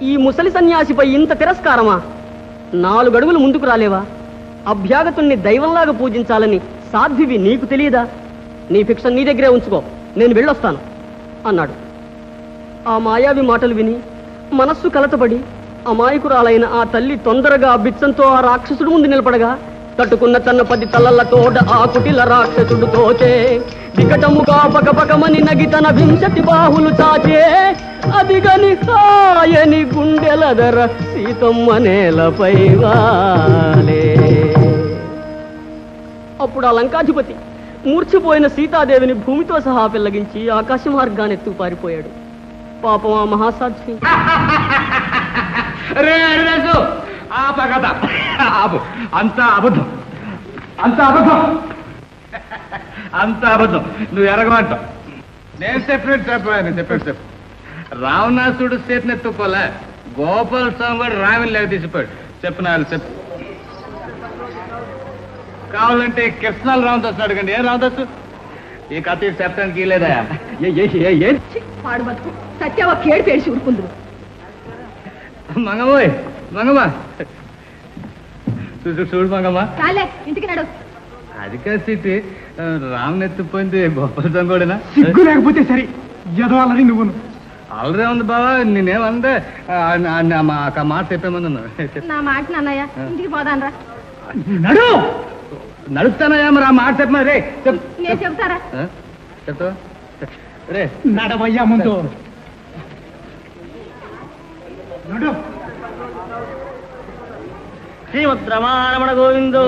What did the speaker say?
ఈ ముసలి సన్యాసిపై ఇంత తిరస్కారమా? నాలుగడుగులు ముందుకు రాలేవా? అభ్యాగతుణ్ణి దైవంలాగా పూజించాలని సాధ్వివి నీకు తెలియదా? నీ భిక్ష నీ దగ్గరే ఉంచుకో నేను వెళ్ళొస్తాను అన్నాడు. ఆ మాయావి మాటలు విని మనస్సు కలతపడి అమాయకురాలైన ఆ తల్లి తొందరగా బిచ్చంతో ఆ రాక్షసుడు ముందు నిలబడగా తట్టుకున్న తన పది తలల తోట ఆ కుటిల రాక్షసుడు తోచే వికటముగా పకపకమని నగి తన వింశతి బాహులు చాచే కాయని గుండెల ధర సీతమ్మ నేలపై వాలే. అప్పుడు ఆ లంకాధిపతి మూర్ఛపోయిన సీతాదేవిని భూమితో సహా పెళ్ళగించి ఆకాశ మార్గాన్ని ఎత్తుకు పారిపోయాడు. పాపం ఆ మహాసాధ్వి. అంత అబద్ధం. అంత అబద్ధం. అంత అబద్ధం. నువ్వు ఎరగమంటావు. నేను చెప్పినట్టు చెప్పాను చెప్పాను చెప్పు. రావణాసుడు చేతిని ఎత్తుకోలే గోపాల స్వామి కూడా రావిని లేక తీసిపోయాడు. చెప్పు నాలుగు చెప్పు. కావాలంటే కృష్ణాలు రామదాస్ అడగండి. ఏం రామదాసు? ఈ కథ చెప్పడానికి లేదా? ఏ- ఏ- ఏ- ఏ? పాడు బతుకు. సత్యావ కేడు మంగమ్మోయ్ మంగమ్మ చూడు చూడు మంగమ్మ. చాలే ఇంటికి నడు. అది కాదు సీటి. రామ్ ఎత్తిపోయింది గోపాల సంగోడేనా సిగ్గు లేకపోతే సరే ఎదవాలని నువ్వును. ఆల్రెడీ ఉంది బావా నేనేమందే ఆ, మాట చెప్పేమన్నా నా మాట నాన్నయ్య ఇంటికి పోదానరా. నడు! నడుస్తానయ్యా మరి ఆ మాట చెప్పమా? రే నేను చెబుతారా ఆ? చెప్తావా రే. నడవయ్యా ముందు. నడు. శ్రీమద్ రమారమణ గోవిందో.